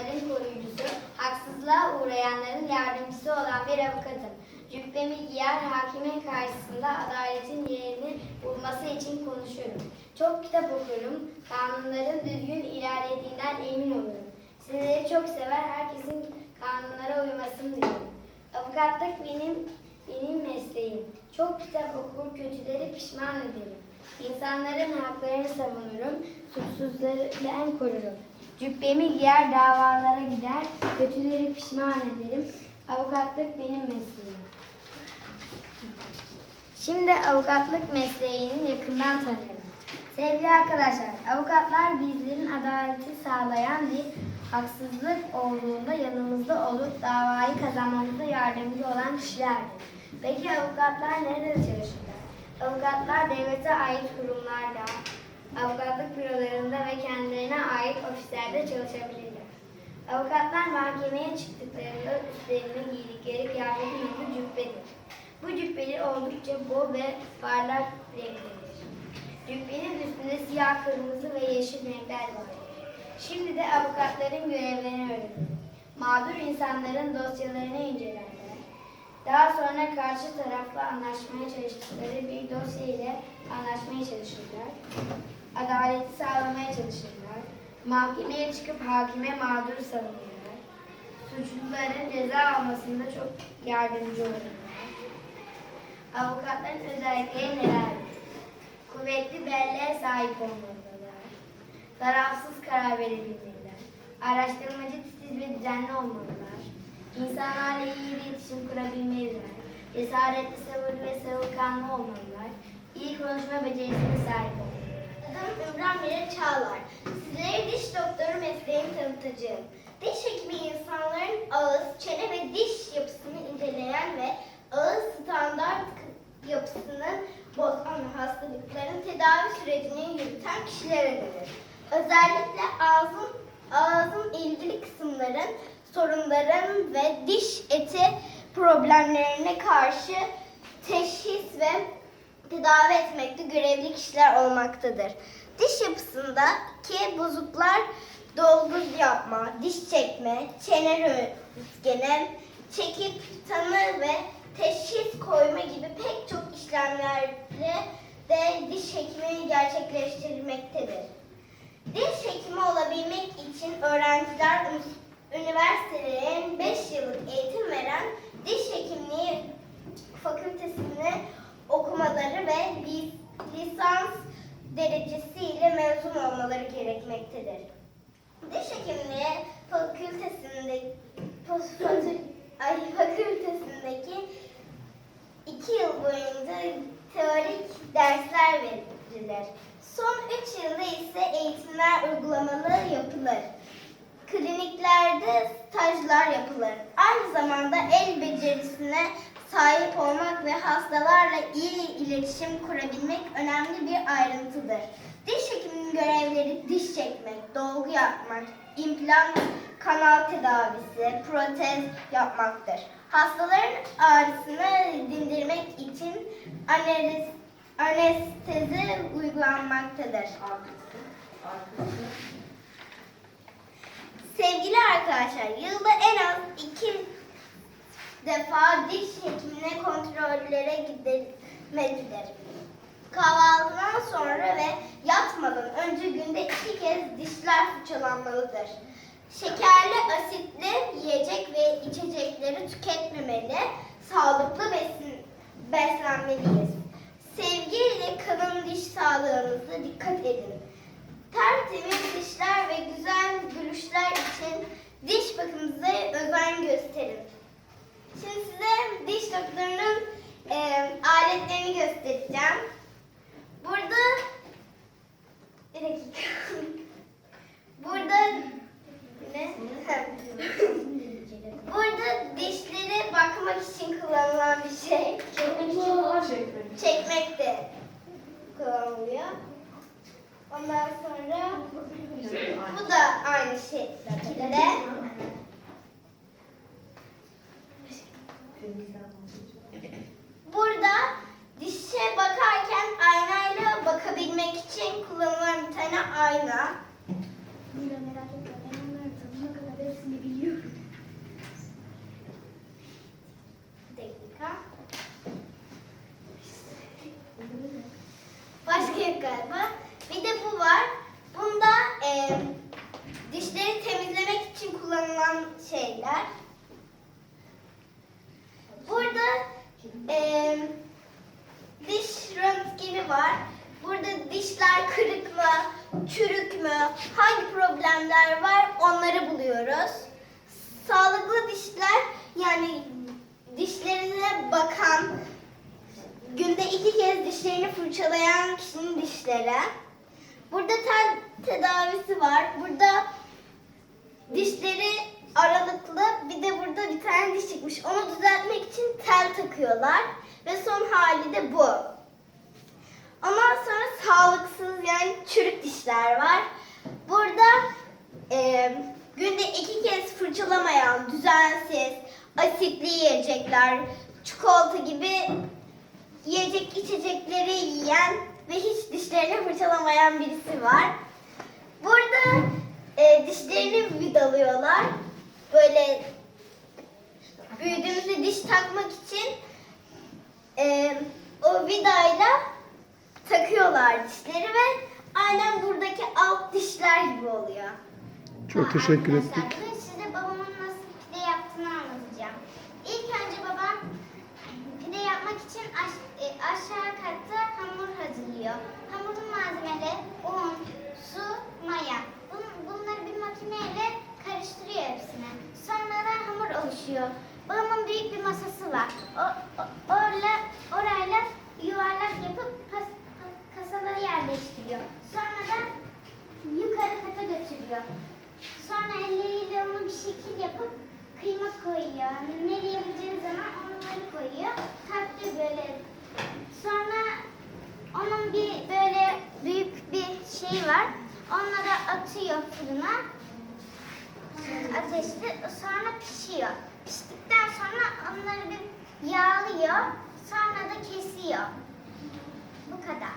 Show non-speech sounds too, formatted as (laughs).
insanların koruyucusu, haksızlığa uğrayanların yardımcısı olan bir avukatım. Cübbemi giyer, hakimin karşısında adaletin yerini bulması için konuşurum. Çok kitap okurum, kanunların düzgün ilerlediğinden emin olurum. Sizleri çok sever, herkesin kanunlara uymasını dilerim. Avukatlık benim benim mesleğim. Çok kitap okur, kötüleri pişman ederim. İnsanların haklarını savunurum, suçsuzları ben korurum. Cübbemi giyer, davalara gider, kötüleri pişman ederim. Avukatlık benim mesleğim. Şimdi avukatlık mesleğini yakından tanıyorum. Sevgili arkadaşlar, avukatlar bizlerin adaleti sağlayan bir haksızlık olduğunda yanımızda olup davayı kazanmamıza yardımcı olan kişilerdir. Peki avukatlar nerede çalışırlar? Avukatlar devlete ait kurumlarda, avukatlık bürolarında ve kendilerine ait ofislerde çalışabilirler. Avukatlar mahkemeye çıktıklarında üstlerine giydikleri kıyafetin adı cübbedir. Bu cübbeleri oldukça bol ve parlak renklidir. Cübbenin üstünde siyah, kırmızı ve yeşil renkler vardır. Şimdi de avukatların görevlerini öğrenelim. Mağdur insanların dosyalarını incelerler. Daha sonra karşı tarafla anlaşmaya çalıştıkları bir dosya ile anlaşmaya çalışırlar. Adaleti sağlamaya çalışırlar. Mahkemeye çıkıp hakime mağdur savunurlar. Suçluların ceza almasında çok yardımcı olurlar. Avukatların özellikleri nelerdir? Kuvvetli belleğe sahip olmalıdırlar. Tarafsız karar verebilmeliler. Araştırmacı titiz ve düzenli olmalılar. İnsanlarla iyi iletişim kurabilmeliler. Cesaretli, sabırlı ve savurkanlı olmalılar. İyi konuşma becerisine sahip olmalılar. Adım Ümran Mire Çağlar. Sizlere diş doktoru mesleğini tanıtacağım. Diş hekimi insanların ağız, çene ve diş yapısını inceleyen ve ağız standart yapısını bozan hastalıkların tedavi sürecini yürüten kişilere denir. Özellikle ağzın, ağzın ilgili kısımların, sorunların ve diş eti problemlerine karşı teşhis ve tedavi etmekte görevli kişiler olmaktadır. Diş yapısındaki bozuklar dolgu yapma, diş çekme, çene röntgeni, çekip tanı ve teşhis koyma gibi pek çok işlemlerde de diş hekimi gerçekleştirmektedir. Diş hekimi olabilmek için öğrenciler üniversitelerin 5 yıllık eğitim veren diş hekimliği fakültesini okumaları ve li- lisans derecesiyle mezun olmaları gerekmektedir. Diş hekimliği fakültesinde fa- fakü- ay, fakültesindeki iki yıl boyunca teorik dersler verilir. Son üç yılda ise eğitimler uygulamalı yapılır. Kliniklerde stajlar yapılır. Aynı zamanda el becerisine sahip olmak ve hastalarla iyi iletişim kurabilmek önemli bir ayrıntıdır. Diş hekiminin görevleri diş çekmek, dolgu yapmak, implant, kanal tedavisi, protez yapmaktır. Hastaların ağrısını dindirmek için anestezi, anestezi uygulanmaktadır. Sevgili arkadaşlar, yılda en az iki defa diş hekimine kontrollere gidilmelidir. Kahvaltıdan sonra ve yatmadan önce günde iki kez dişler fırçalanmalıdır. Şekerli, asitli yiyecek ve içecekleri tüketmemeli, sağlıklı besin, beslenmeliyiz. Sevgiyle kalın diş sağlığınıza dikkat edin. Tertemiz dişler ve güzel gülüşler için diş bakımınıza özen gösterin. Şimdi size diş doktorunun e, aletlerini göstereceğim. Burada bir dakika. (laughs) Burada ne? (laughs) Burada dişleri bakmak için kullanılan bir şey. Çekmek de kullanılıyor. Ondan sonra bu da aynı şekilde. Burada dişe bakarken aynayla bakabilmek için kullanılan bir tane ayna. Mira merak etme ben onların tadına kadar hepsini biliyorum. Bir dakika. Başka yok galiba. Bir de bu var. Bunda e, dişleri temizlemek için kullanılan şeyler. Burada e, diş röntgeni var. Burada dişler kırık mı, çürük mü, hangi problemler var onları buluyoruz. Sağlıklı dişler yani dişlerine bakan, günde iki kez dişlerini fırçalayan kişinin dişleri. Burada tel tedavisi var. Burada dişleri aralıklı bir de burada bir çıkmış. Onu düzeltmek için tel takıyorlar. Ve son hali de bu. Ondan sonra sağlıksız yani çürük dişler var. Burada e, günde iki kez fırçalamayan, düzensiz, asitli yiyecekler, çikolata gibi yiyecek içecekleri yiyen ve hiç dişlerini fırçalamayan birisi var. Burada e, dişlerini vidalıyorlar. Böyle büyüdüğümüzde diş takmak için e, o vidayla takıyorlar dişleri ve aynen buradaki alt dişler gibi oluyor. Çok teşekkür Arkadaşlar, ettik. Bugün size babamın nasıl pide yaptığını anlatacağım. İlk önce babam pide yapmak için aş- e, aşağı katta hamur hazırlıyor. Hamurun malzemeleri un, su, maya. Bun- bunları bir makineyle karıştırıyor hepsini. Sonra da hamur oluşuyor. Babamın büyük bir masası var. O, o, orla, orayla yuvarlak yapıp pas- pa- kasaları yerleştiriyor. Sonra da yukarı kata götürüyor. Sonra elleriyle onu bir şekil yapıp kıyma koyuyor. Nereye yapacağı zaman onları koyuyor. Katlıyor böyle. Sonra onun bir böyle büyük bir şey var. Onları atıyor fırına. Ateşte sonra pişiyor. Piştikten sonra onları bir yağlıyor. Sonra da kesiyor. Bu kadar.